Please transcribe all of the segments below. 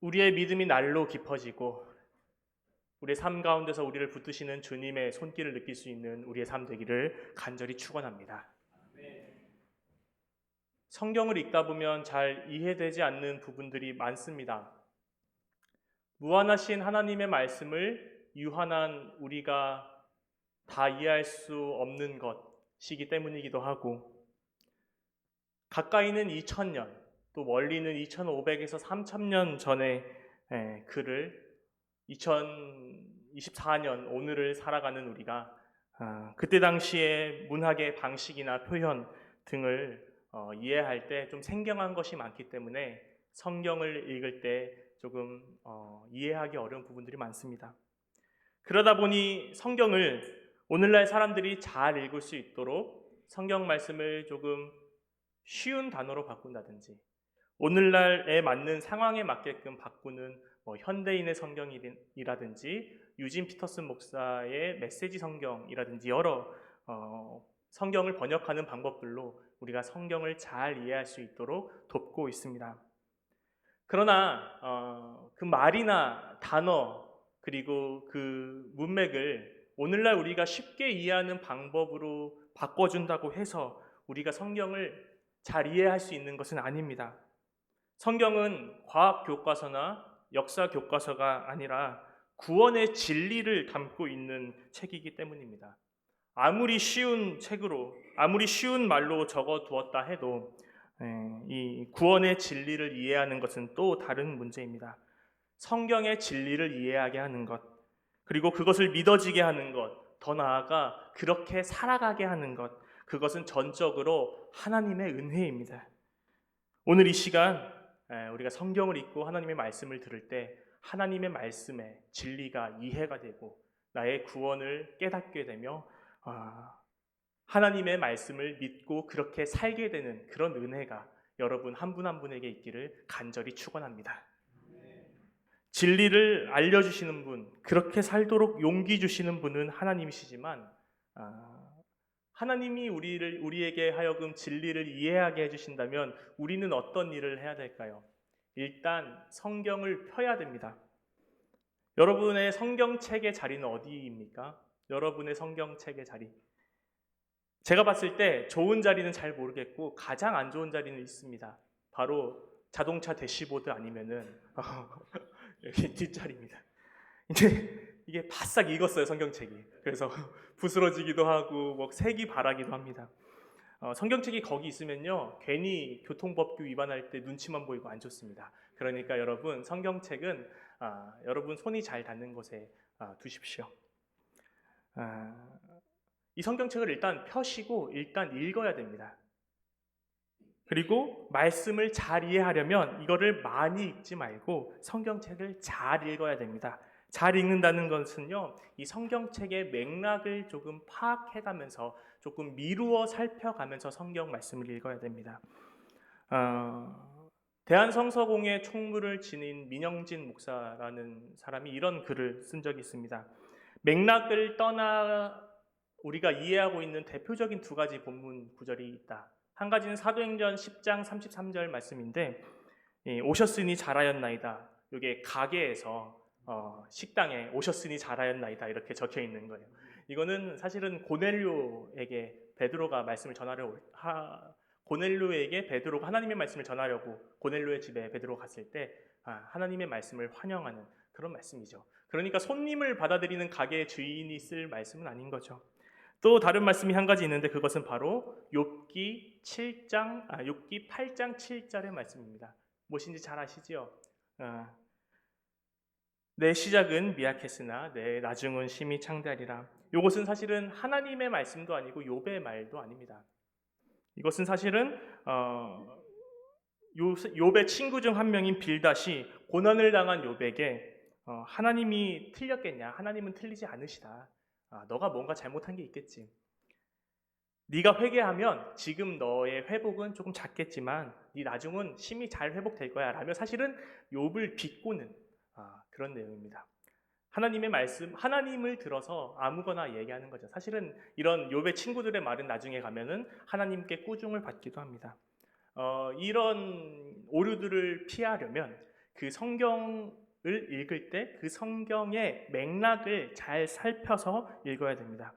우리의 믿음이 날로 깊어지고 우리의 삶 가운데서 우리를 붙드시는 주님의 손길을 느낄 수 있는 우리의 삶 되기를 간절히 축원합니다. 성경을 읽다 보면 잘 이해되지 않는 부분들이 많습니다. 무한하신 하나님의 말씀을 유한한 우리가 다 이해할 수 없는 것이기 때문이기도 하고 가까이는 2000년 또 멀리는 2500에서 3000년 전에 예, 글을 2024년 오늘을 살아가는 우리가 아, 그때 당시의 문학의 방식이나 표현 등을 어, 이해할 때 좀 생경한 것이 많기 때문에 성경을 읽을 때 조금 어, 이해하기 어려운 부분들이 많습니다. 그러다 보니 성경을 오늘날 사람들이 잘 읽을 수 있도록 성경 말씀을 조금 쉬운 단어로 바꾼다든지 오늘날에 맞는 상황에 맞게끔 바꾸는 뭐 현대인의 성경이라든지 유진 피터슨 목사의 메시지 성경이라든지 여러 어, 성경을 번역하는 방법들로 우리가 성경을 잘 이해할 수 있도록 돕고 있습니다. 그러나 어, 그 말이나 단어 그리고 그 문맥을 오늘날 우리가 쉽게 이해하는 방법으로 바꿔준다고 해서 우리가 성경을 잘 이해할 수 있는 것은 아닙니다. 성경은 과학 교과서나 역사 교과서가 아니라 구원의 진리를 담고 있는 책이기 때문입니다. 아무리 쉬운 책으로, 아무리 쉬운 말로 적어 두었다 해도 예, 이 구원의 진리를 이해하는 것은 또 다른 문제입니다. 성경의 진리를 이해하게 하는 것, 그리고 그것을 믿어지게 하는 것, 더 나아가 그렇게 살아가게 하는 것, 그것은 전적으로 하나님의 은혜입니다. 오늘 이 시간 예, 우리가 성경을 읽고 하나님의 말씀을 들을 때 하나님의 말씀의 진리가 이해가 되고 나의 구원을 깨닫게 되며 아, 하나님의 말씀을 믿고 그렇게 살게 되는 그런 은혜가 여러분 한분한 분에게 있기를 간절히 축원합니다. 진리를 알려주시는 분, 그렇게 살도록 용기 주시는 분은 하나님이시지만 아, 하나님이 우리를 우리에게 하여금 진리를 이해하게 해주신다면 우리는 어떤 일을 해야 될까요? 일단 성경을 펴야 됩니다. 여러분의 성경책의 자리는 어디입니까? 여러분의 성경책의 자리. 제가 봤을 때 좋은 자리는 잘 모르겠고 가장 안 좋은 자리는 있습니다. 바로 자동차 대시보드 아니면은 뒷자리입니다. 이제 이게 바싹 익었어요 성경책이. 그래서 부스러지기도 하고 뭐 색이 바라기도 합니다. 어, 성경책이 거기 있으면요 괜히 교통법규 위반할 때 눈치만 보이고 안 좋습니다. 그러니까 여러분 성경책은 아, 여러분 손이 잘 닿는 곳에 아, 두십시오. 아, 이 성경책을 일단 펴시고 일단 읽어야 됩니다. 그리고 말씀을 잘 이해하려면 이거를 많이 읽지 말고 성경책을 잘 읽어야 됩니다. 잘 읽는다는 것은요, 이 성경책의 맥락을 조금 파악해가면서 조금 미루어 살펴가면서 성경 말씀을 읽어야 됩니다. 어, 대한성서공회 총무를 지닌 민영진 목사라는 사람이 이런 글을 쓴 적이 있습니다. 맥락을 떠나 우리가 이해하고 있는 대표적인 두 가지 본문 구절이 있다. 한 가지는 사도행전 10장 33절 말씀인데 오셨으니 잘하였나이다. 이게 가게에서 어, 식당에 오셨으니 잘하였나이다 이렇게 적혀 있는 거예요. 이거는 사실은 고넬료에게 베드로가 말씀을 전하려 하, 고넬료에게 베드로가 하나님의 말씀을 전하려고 고넬료의 집에 베드로가 갔을 때 아, 하나님의 말씀을 환영하는 그런 말씀이죠. 그러니까 손님을 받아들이는 가게의 주인이 쓸 말씀은 아닌 거죠. 또 다른 말씀이 한 가지 있는데 그것은 바로 욥기 7장 아 욥기 8장 7절의 말씀입니다. 무엇인지 잘 아시지요? 아, 내 시작은 미약했으나 내 나중은 심히 창대하리라. 이것은 사실은 하나님의 말씀도 아니고 욥의 말도 아닙니다. 이것은 사실은 어, 욥의 친구 중 한 명인 빌닷이 고난을 당한 욥에게 어, 하나님이 틀렸겠냐? 하나님은 틀리지 않으시다. 아, 너가 뭔가 잘못한 게 있겠지. 네가 회개하면 지금 너의 회복은 조금 작겠지만 네 나중은 심히 잘 회복될 거야. 라며 사실은 욥을 비꼬는 아, 그런 내용입니다. 하나님의 말씀, 하나님을 들어서 아무거나 얘기하는 거죠. 사실은 이런 욥의 친구들의 말은 나중에 가면은 하나님께 꾸중을 받기도 합니다. 어, 이런 오류들을 피하려면 그 성경을 읽을 때 그 성경의 맥락을 잘 살펴서 읽어야 됩니다.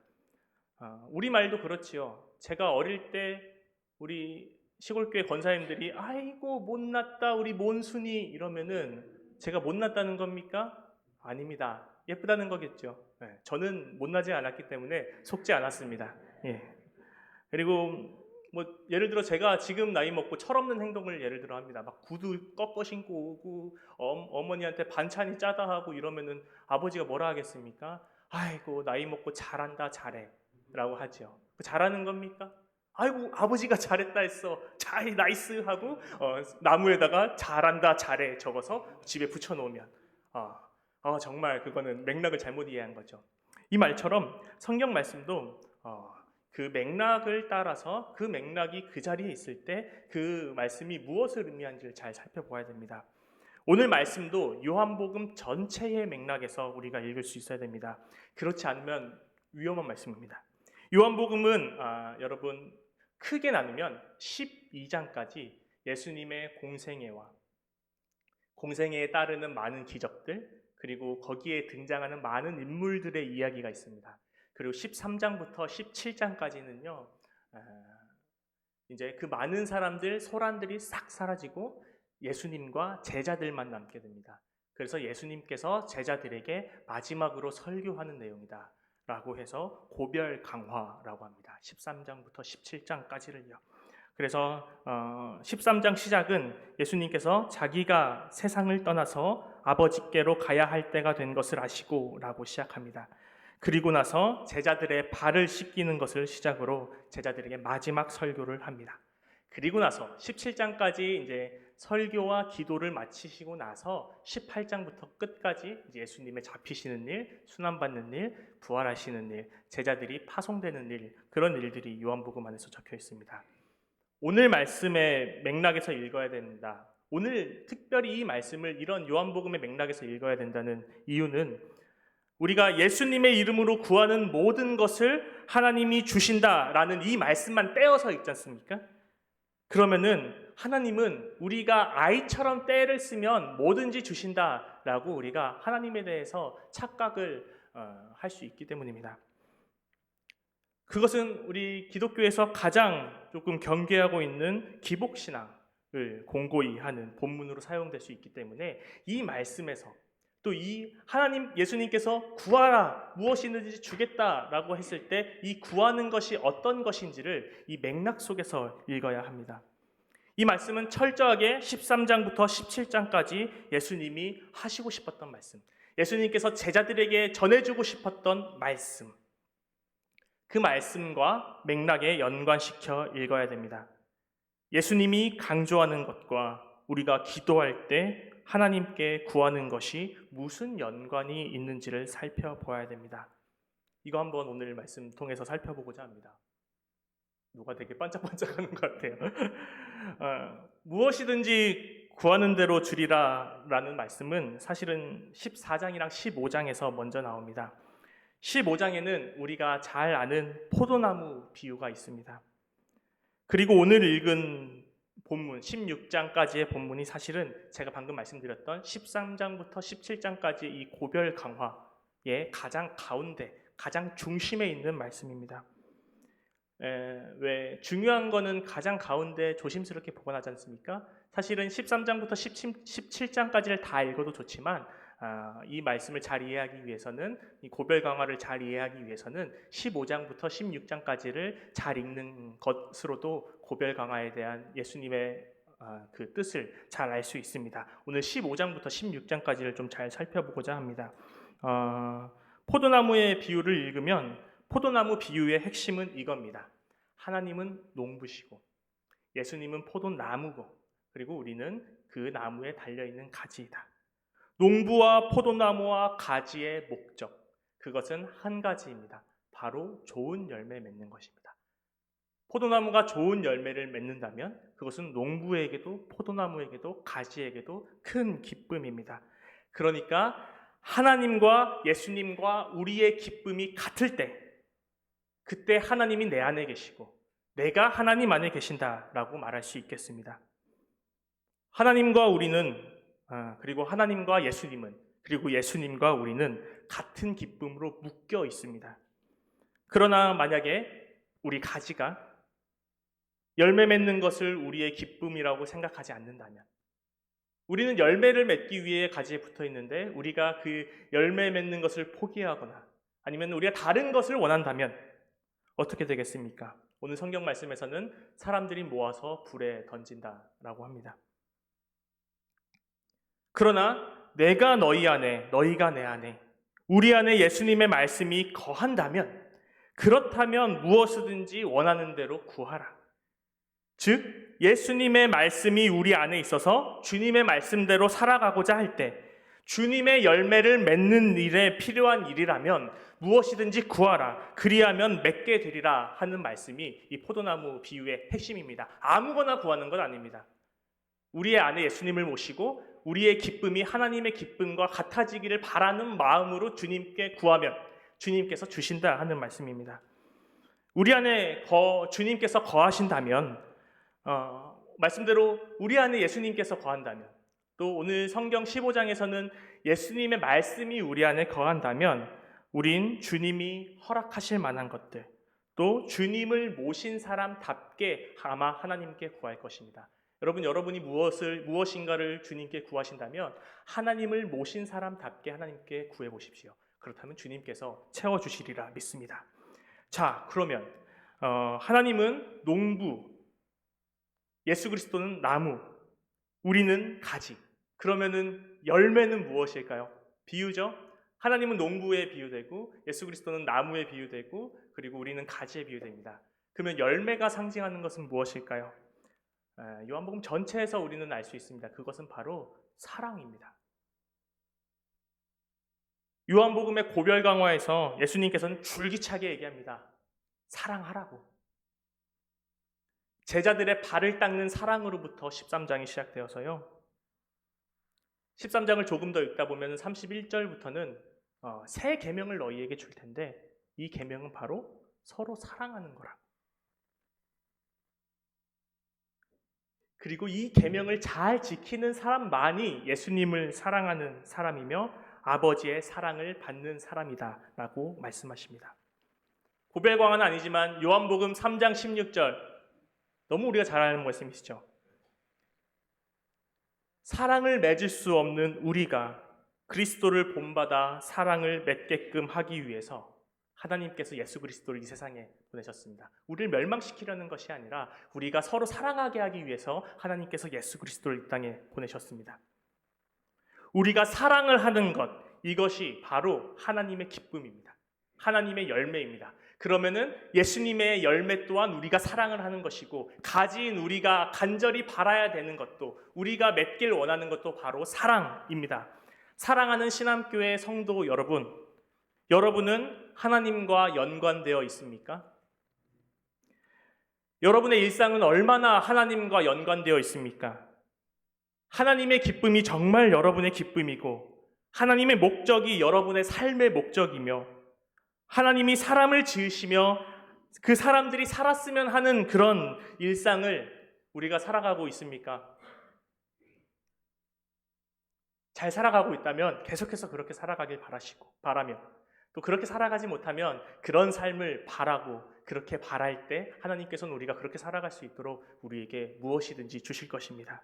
어, 우리 말도 그렇지요. 제가 어릴 때 우리 시골교회 권사님들이 아이고 못났다 우리 몬순이 이러면은 제가 못났다는 겁니까? 아닙니다. 예쁘다는 거겠죠. 네, 저는 못나지 않았기 때문에 속지 않았습니다. 예. 그리고 뭐 예를 들어 제가 지금 나이 먹고 철없는 행동을 예를 들어 합니다. 막 구두 꺾어 신고 오고 어, 머니한테 반찬이 짜다 하고 이러면은 아버지가 뭐라 하겠습니까? 아이고 나이 먹고 잘한다 잘해라고 하죠. 잘하는 겁니까? 아이고 아버지가 잘했다 했어 잘 나이스 하고 어, 나무에다가 잘한다 잘해 적어서 집에 붙여놓으면 아, 아, 정말 그거는 맥락을 잘못 이해한 거죠. 이 말처럼 성경 말씀도 어, 그 맥락을 따라서 그 맥락이 그 자리에 있을 때 그 말씀이 무엇을 의미하는지를 잘 살펴봐야 됩니다. 오늘 말씀도 요한복음 전체의 맥락에서 우리가 읽을 수 있어야 됩니다. 그렇지 않으면 위험한 말씀입니다. 요한복음은 아, 여러분 크게 나누면 12장까지 예수님의 공생애와 공생애에 따르는 많은 기적들 그리고 거기에 등장하는 많은 인물들의 이야기가 있습니다. 그리고 13장부터 17장까지는요. 이제 그 많은 사람들 소란들이 싹 사라지고 예수님과 제자들만 남게 됩니다. 그래서 예수님께서 제자들에게 마지막으로 설교하는 내용이다. 라고 해서 고별 강화라고 합니다. 13장부터 17장까지를요. 그래서 어, 13장 시작은 예수님께서 자기가 세상을 떠나서 아버지께로 가야 할 때가 된 것을 아시고 라고 시작합니다. 그리고 나서 제자들의 발을 씻기는 것을 시작으로 제자들에게 마지막 설교를 합니다. 그리고 나서 17장까지 이제 설교와 기도를 마치시고 나서 18장부터 끝까지 예수님의 잡히시는 일, 순환받는 일, 부활하시는 일, 제자들이 파송되는 일, 그런 일들이 요한복음 안에서 적혀 있습니다. 오늘 말씀의 맥락에서 읽어야 된다. 오늘 특별히 이 말씀을 이런 요한복음의 맥락에서 읽어야 된다는 이유는 우리가 예수님의 이름으로 구하는 모든 것을 하나님이 주신다라는 이 말씀만 떼어서 읽지 않습니까? 그러면은 하나님은 우리가 아이처럼 때를 쓰면 뭐든지 주신다라고 우리가 하나님에 대해서 착각을 어, 할수 있기 때문입니다. 그것은 우리 기독교에서 가장 조금 경계하고 있는 기복신앙을 공고히 하는 본문으로 사용될 수 있기 때문에 이 말씀에서 또 이 하나님 예수님께서 구하라 무엇이든지 주겠다라고 했을 때 이 구하는 것이 어떤 것인지를 이 맥락 속에서 읽어야 합니다. 이 말씀은 철저하게 13장부터 17장까지 예수님이 하시고 싶었던 말씀. 예수님께서 제자들에게 전해주고 싶었던 말씀. 그 말씀과 맥락에 연관시켜 읽어야 됩니다. 예수님이 강조하는 것과 우리가 기도할 때 하나님께 구하는 것이 무슨 연관이 있는지를 살펴보아야 됩니다. 이거 한번 오늘 말씀 통해서 살펴보고자 합니다. 누가 되게 반짝반짝하는 것 같아요. 어, 무엇이든지 구하는 대로 주리라 라는 말씀은 사실은 14장이랑 15장에서 먼저 나옵니다. 15장에는 우리가 잘 아는 포도나무 비유가 있습니다. 그리고 오늘 읽은 본문 16장까지의 본문이 사실은 제가 방금 말씀드렸던 13장부터 17장까지 이 고별 강화의 가장 가운데, 가장 중심에 있는 말씀입니다. 에, 왜 중요한 거는 가장 가운데 조심스럽게 보관하지 않습니까? 사실은 13장부터 17, 장까지를다 읽어도 좋지만 아, 이 말씀을 잘 이해하기 위해서는 이 고별 강화를 잘 이해하기 위해서는 15장부터 16장까지를 잘 읽는 것으로도 고별 강화에 대한 예수님의 아, 그 뜻을 잘 알 수 있습니다. 오늘 15장부터 16장까지를 좀 잘 살펴보고자 합니다. 어, 포도나무의 비유를 읽으면 포도나무 비유의 핵심은 이겁니다. 하나님은 농부시고 예수님은 포도나무고 그리고 우리는 그 나무에 달려 있는 가지이다. 농부와 포도나무와 가지의 목적 그것은 한 가지입니다. 바로 좋은 열매 맺는 것입니다. 포도나무가 좋은 열매를 맺는다면 그것은 농부에게도 포도나무에게도 가지에게도 큰 기쁨입니다. 그러니까 하나님과 예수님과 우리의 기쁨이 같을 때 그때 하나님이 내 안에 계시고 내가 하나님 안에 계신다라고 말할 수 있겠습니다. 하나님과 우리는 아, 그리고 하나님과 예수님은 그리고 예수님과 우리는 같은 기쁨으로 묶여 있습니다. 그러나 만약에 우리 가지가 열매 맺는 것을 우리의 기쁨이라고 생각하지 않는다면 우리는 열매를 맺기 위해 가지에 붙어 있는데 우리가 그 열매 맺는 것을 포기하거나 아니면 우리가 다른 것을 원한다면 어떻게 되겠습니까? 오늘 성경 말씀에서는 사람들이 모아서 불에 던진다라고 합니다. 그러나 내가 너희 안에, 너희가 내 안에, 우리 안에 예수님의 말씀이 거한다면, 그렇다면 무엇이든지 원하는 대로 구하라. 즉, 예수님의 말씀이 우리 안에 있어서 주님의 말씀대로 살아가고자 할 때, 주님의 열매를 맺는 일에 필요한 일이라면 무엇이든지 구하라. 그리하면 맺게 되리라 하는 말씀이 이 포도나무 비유의 핵심입니다. 아무거나 구하는 건 아닙니다. 우리의 안에 예수님을 모시고 우리의 기쁨이 하나님의 기쁨과 같아지기를 바라는 마음으로 주님께 구하면 주님께서 주신다 하는 말씀입니다. 우리 안에 거, 주님께서 거하신다면 어, 말씀대로 우리 안에 예수님께서 거한다면 또 오늘 성경 15장에서는 예수님의 말씀이 우리 안에 거한다면 우린 주님이 허락하실 만한 것들 또 주님을 모신 사람답게 아마 하나님께 구할 것입니다. 여러분 여러분이 무엇을 무엇인가를 주님께 구하신다면 하나님을 모신 사람답게 하나님께 구해 보십시오. 그렇다면 주님께서 채워 주시리라 믿습니다. 자, 그러면 어, 하나님은 농부, 예수 그리스도는 나무, 우리는 가지. 그러면은 열매는 무엇일까요? 비유죠. 하나님은 농부에 비유되고 예수 그리스도는 나무에 비유되고 그리고 우리는 가지에 비유됩니다. 그러면 열매가 상징하는 것은 무엇일까요? 에, 요한복음 전체에서 우리는 알 수 있습니다. 그것은 바로 사랑입니다. 요한복음의 고별 강화에서 예수님께서는 줄기차게 얘기합니다. 사랑하라고. 제자들의 발을 닦는 사랑으로부터 13장이 시작되어서요. 13장을 조금 더 읽다 보면 31절부터는 어, 새 계명을 너희에게 줄 텐데 이 계명은 바로 서로 사랑하는 거라. 그리고 이 계명을 잘 지키는 사람만이 예수님을 사랑하는 사람이며 아버지의 사랑을 받는 사람이다라고 말씀하십니다. 고별광은 아니지만 요한복음 3장 16절 너무 우리가 잘 아는 말씀이시죠. 사랑을 맺을 수 없는 우리가 그리스도를 본받아 사랑을 맺게끔 하기 위해서 하나님께서 예수 그리스도를 이 세상에 보내셨습니다. 우리를 멸망시키려는 것이 아니라 우리가 서로 사랑하게 하기 위해서 하나님께서 예수 그리스도를 이 땅에 보내셨습니다. 우리가 사랑을 하는 것 이것이 바로 하나님의 기쁨입니다. 하나님의 열매입니다. 그러면은 예수님의 열매 또한 우리가 사랑을 하는 것이고 가진 우리가 간절히 바라야 되는 것도 우리가 맺길 원하는 것도 바로 사랑입니다. 사랑하는 신암교회 성도 여러분, 여러분은 하나님과 연관되어 있습니까? 여러분의 일상은 얼마나 하나님과 연관되어 있습니까? 하나님의 기쁨이 정말 여러분의 기쁨이고 하나님의 목적이 여러분의 삶의 목적이며 하나님이 사람을 지으시며 그 사람들이 살았으면 하는 그런 일상을 우리가 살아가고 있습니까? 잘 살아가고 있다면 계속해서 그렇게 살아가길 바라시고 바라며 또 그렇게 살아가지 못하면 그런 삶을 바라고 그렇게 바랄 때 하나님께서는 우리가 그렇게 살아갈 수 있도록 우리에게 무엇이든지 주실 것입니다.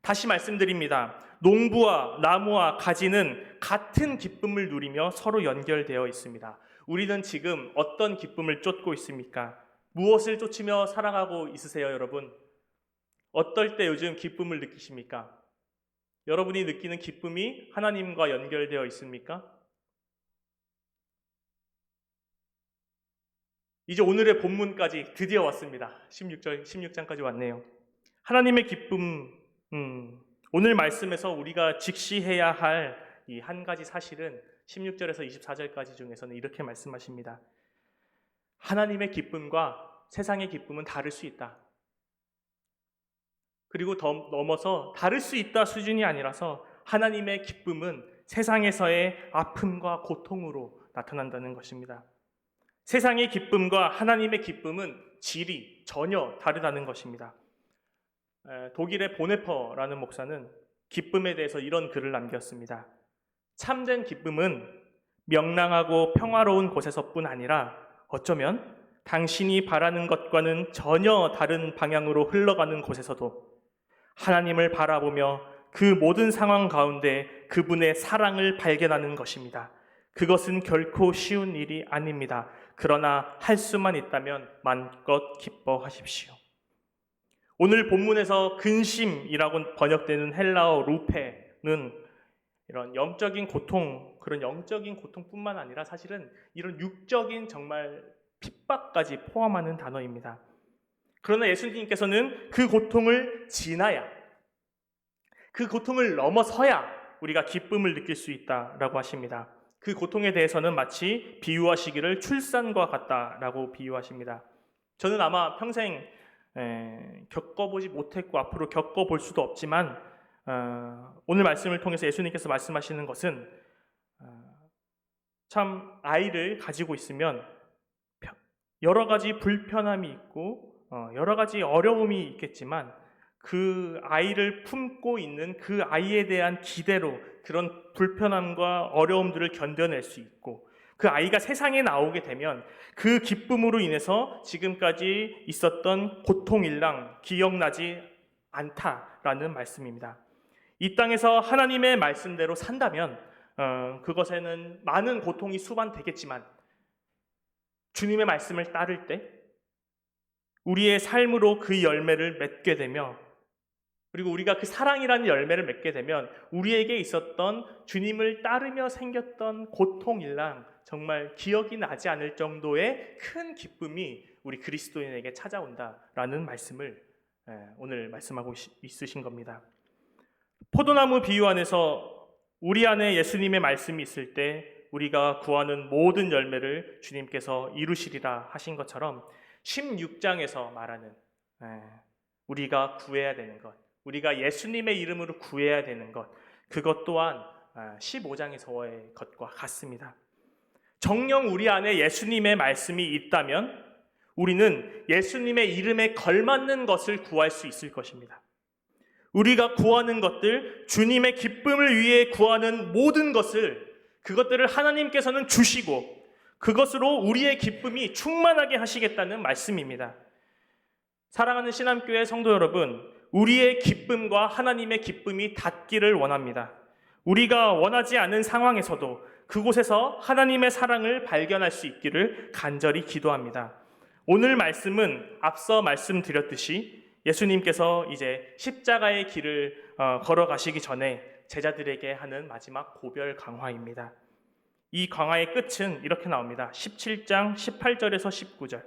다시 말씀드립니다. 농부와 나무와 가지는 같은 기쁨을 누리며 서로 연결되어 있습니다. 우리는 지금 어떤 기쁨을 쫓고 있습니까? 무엇을 쫓으며 살아가고 있으세요, 여러분? 어떨 때 요즘 기쁨을 느끼십니까? 여러분이 느끼는 기쁨이 하나님과 연결되어 있습니까? 이제 오늘의 본문까지 드디어 왔습니다. 16절, 16장까지 왔네요. 하나님의 기쁨, 음, 오늘 말씀에서 우리가 직시해야 할 이 한 가지 사실은 16절에서 24절까지 중에서는 이렇게 말씀하십니다. 하나님의 기쁨과 세상의 기쁨은 다를 수 있다. 그리고 더 넘어서 다를 수 있다 수준이 아니라서 하나님의 기쁨은 세상에서의 아픔과 고통으로 나타난다는 것입니다. 세상의 기쁨과 하나님의 기쁨은 질이 전혀 다르다는 것입니다. 독일의 보네퍼라는 목사는 기쁨에 대해서 이런 글을 남겼습니다. 참된 기쁨은 명랑하고 평화로운 곳에서뿐 아니라 어쩌면 당신이 바라는 것과는 전혀 다른 방향으로 흘러가는 곳에서도 하나님을 바라보며 그 모든 상황 가운데 그분의 사랑을 발견하는 것입니다. 그것은 결코 쉬운 일이 아닙니다. 그러나 할 수만 있다면 마음껏 기뻐하십시오. 오늘 본문에서 근심이라고 번역되는 헬라어 루페는 이런 영적인 고통, 그런 영적인 고통뿐만 아니라 사실은 이런 육적인 정말 핍박까지 포함하는 단어입니다. 그러나 예수님께서는 그 고통을 지나야, 그 고통을 넘어서야 우리가 기쁨을 느낄 수 있다라고 하십니다. 그 고통에 대해서는 마치 비유하시기를 출산과 같다라고 비유하십니다. 저는 아마 평생 에, 겪어보지 못했고 앞으로 겪어볼 수도 없지만 어, 오늘 말씀을 통해서 예수님께서 말씀하시는 것은 어, 참 아이를 가지고 있으면 여러 가지 불편함이 있고 어, 여러 가지 어려움이 있겠지만 그 아이를 품고 있는 그 아이에 대한 기대로 그런 불편함과 어려움들을 견뎌낼 수 있고 그 아이가 세상에 나오게 되면 그 기쁨으로 인해서 지금까지 있었던 고통일랑 기억나지 않다라는 말씀입니다. 이 땅에서 하나님의 말씀대로 산다면 어, 그것에는 많은 고통이 수반되겠지만 주님의 말씀을 따를 때 우리의 삶으로 그 열매를 맺게 되며 그리고 우리가 그 사랑이라는 열매를 맺게 되면 우리에게 있었던 주님을 따르며 생겼던 고통일랑 정말 기억이 나지 않을 정도의 큰 기쁨이 우리 그리스도인에게 찾아온다라는 말씀을 예, 오늘 말씀하고 있으신 겁니다. 포도나무 비유 안에서 우리 안에 예수님의 말씀이 있을 때 우리가 구하는 모든 열매를 주님께서 이루시리라 하신 것처럼 16장에서 말하는 예, 우리가 구해야 되는 것, 우리가 예수님의 이름으로 구해야 되는 것, 그것 또한 15장에서의 아, 것과 같습니다. 정령 우리 안에 예수님의 말씀이 있다면 우리는 예수님의 이름에 걸맞는 것을 구할 수 있을 것입니다. 우리가 구하는 것들, 주님의 기쁨을 위해 구하는 모든 것을 그것들을 하나님께서는 주시고 그것으로 우리의 기쁨이 충만하게 하시겠다는 말씀입니다. 사랑하는 신암교회 성도 여러분, 우리의 기쁨과 하나님의 기쁨이 닿기를 원합니다. 우리가 원하지 않은 상황에서도 그곳에서 하나님의 사랑을 발견할 수 있기를 간절히 기도합니다. 오늘 말씀은 앞서 말씀드렸듯이 예수님께서 이제 십자가의 길을 어, 걸어가시기 전에 제자들에게 하는 마지막 고별 강화입니다. 이 강화의 끝은 이렇게 나옵니다. 17장 18절에서 19절.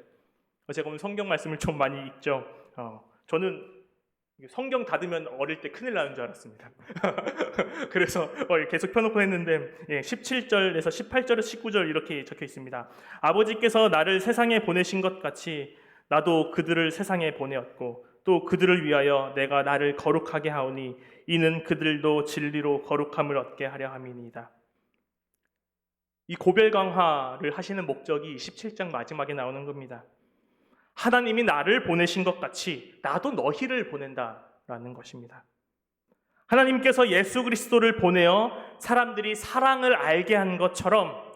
제가 오늘 성경 말씀을 좀 많이 읽죠. 어, 저는 성경 닫으면 어릴 때 큰일 나는 줄 알았습니다. 그래서 어, 계속 펴놓고 했는데 17절에서 18절에서 19절 이렇게 적혀 있습니다. 아버지께서 나를 세상에 보내신 것 같이 나도 그들을 세상에 보내었고 또 그들을 위하여 내가 나를 거룩하게 하오니 이는 그들도 진리로 거룩함을 얻게 하려 함이니이다. 이 고별 강화를 하시는 목적이 17장 마지막에 나오는 겁니다. 하나님이 나를 보내신 것 같이 나도 너희를 보낸다라는 것입니다. 하나님께서 예수 그리스도를 보내어 사람들이 사랑을 알게 한 것처럼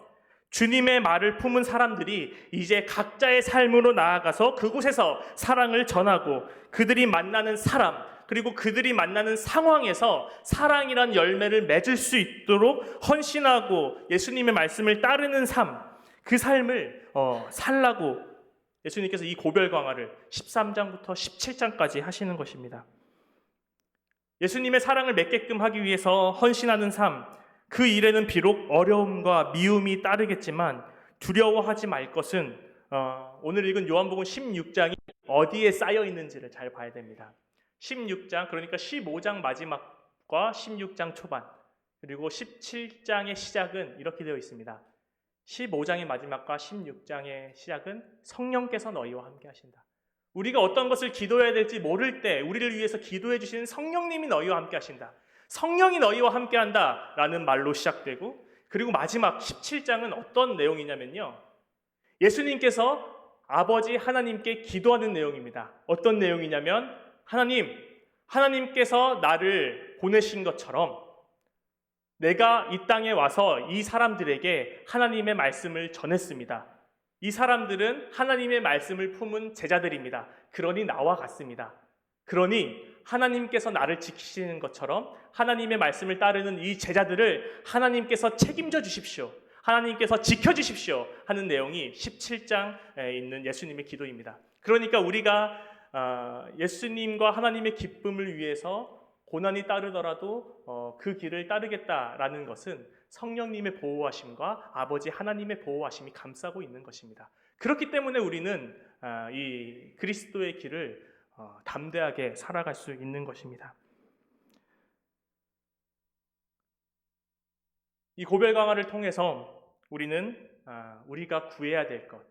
주님의 말을 품은 사람들이 이제 각자의 삶으로 나아가서 그곳에서 사랑을 전하고 그들이 만나는 사람, 그리고 그들이 만나는 상황에서 사랑이란 열매를 맺을 수 있도록 헌신하고 예수님의 말씀을 따르는 삶, 그 삶을 어, 살라고 예수님께서 이 고별 강화를 13장부터 17장까지 하시는 것입니다. 예수님의 사랑을 맺게끔 하기 위해서 헌신하는 삶, 그 일에는 비록 어려움과 미움이 따르겠지만 두려워하지 말 것은 어, 오늘 읽은 요한복음 16장이 어디에 쌓여 있는지를 잘 봐야 됩니다. 16장 그러니까 15장 마지막과 16장 초반 그리고 17장의 시작은 이렇게 되어 있습니다. 15장의 마지막과 16장의 시작은 성령께서 너희와 함께 하신다. 우리가 어떤 것을 기도해야 될지 모를 때 우리를 위해서 기도해 주시는 성령님이 너희와 함께 하신다. 성령이 너희와 함께 한다 라는 말로 시작되고 그리고 마지막 17장은 어떤 내용이냐면요. 예수님께서 아버지 하나님께 기도하는 내용입니다. 어떤 내용이냐면 하나님, 하나님께서 나를 보내신 것처럼 내가 이 땅에 와서 이 사람들에게 하나님의 말씀을 전했습니다. 이 사람들은 하나님의 말씀을 품은 제자들입니다. 그러니 나와 같습니다. 그러니 하나님께서 나를 지키시는 것처럼 하나님의 말씀을 따르는 이 제자들을 하나님께서 책임져 주십시오. 하나님께서 지켜 주십시오. 하는 내용이 17장에 있는 예수님의 기도입니다. 그러니까 우리가 아, 예수님과 하나님의 기쁨을 위해서 고난이 따르더라도 어, 그 길을 따르겠다라는 것은 성령님의 보호하심과 아버지 하나님의 보호하심이 감싸고 있는 것입니다. 그렇기 때문에 우리는 아, 이 그리스도의 길을 어, 담대하게 살아갈 수 있는 것입니다. 이 고별 강화를 통해서 우리는 아, 우리가 구해야 될 것,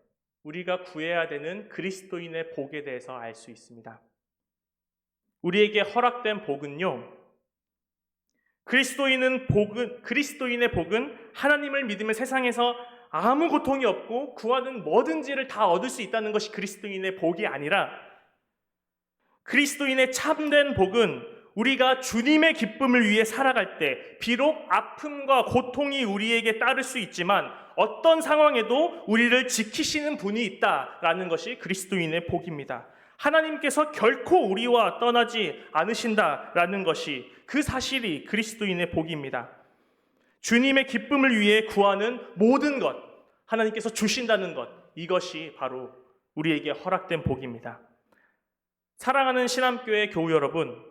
우리가 구해야 되는 그리스도인의 복에 대해서 알 수 있습니다. 우리에게 허락된 복은요. 그리스도인은 복은 그리스도인의 복은 하나님을 믿으면 세상에서 아무 고통이 없고 구하는 뭐든지를 다 얻을 수 있다는 것이 그리스도인의 복이 아니라 그리스도인의 참된 복은 우리가 주님의 기쁨을 위해 살아갈 때 비록 아픔과 고통이 우리에게 따를 수 있지만 어떤 상황에도 우리를 지키시는 분이 있다라는 것이 그리스도인의 복입니다. 하나님께서 결코 우리와 떠나지 않으신다라는 것이 그 사실이 그리스도인의 복입니다. 주님의 기쁨을 위해 구하는 모든 것, 하나님께서 주신다는 것, 이것이 바로 우리에게 허락된 복입니다. 사랑하는 신암교회 교우 여러분,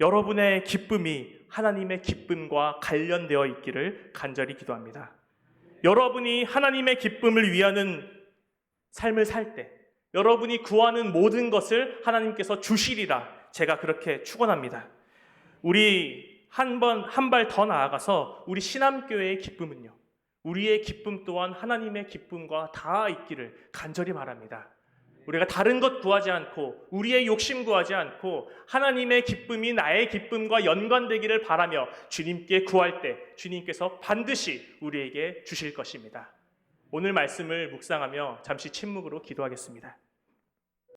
여러분의 기쁨이 하나님의 기쁨과 관련되어 있기를 간절히 기도합니다. 여러분이 하나님의 기쁨을 위하는 삶을 살 때, 여러분이 구하는 모든 것을 하나님께서 주시리라 제가 그렇게 축원합니다. 우리 한 번 한 발 더 나아가서 우리 신암교회의 기쁨은요. 우리의 기쁨 또한 하나님의 기쁨과 다 있기를 간절히 바랍니다. 우리가 다른 것 구하지 않고 우리의 욕심 구하지 않고 하나님의 기쁨이 나의 기쁨과 연관되기를 바라며 주님께 구할 때 주님께서 반드시 우리에게 주실 것입니다. 오늘 말씀을 묵상하며 잠시 침묵으로 기도하겠습니다.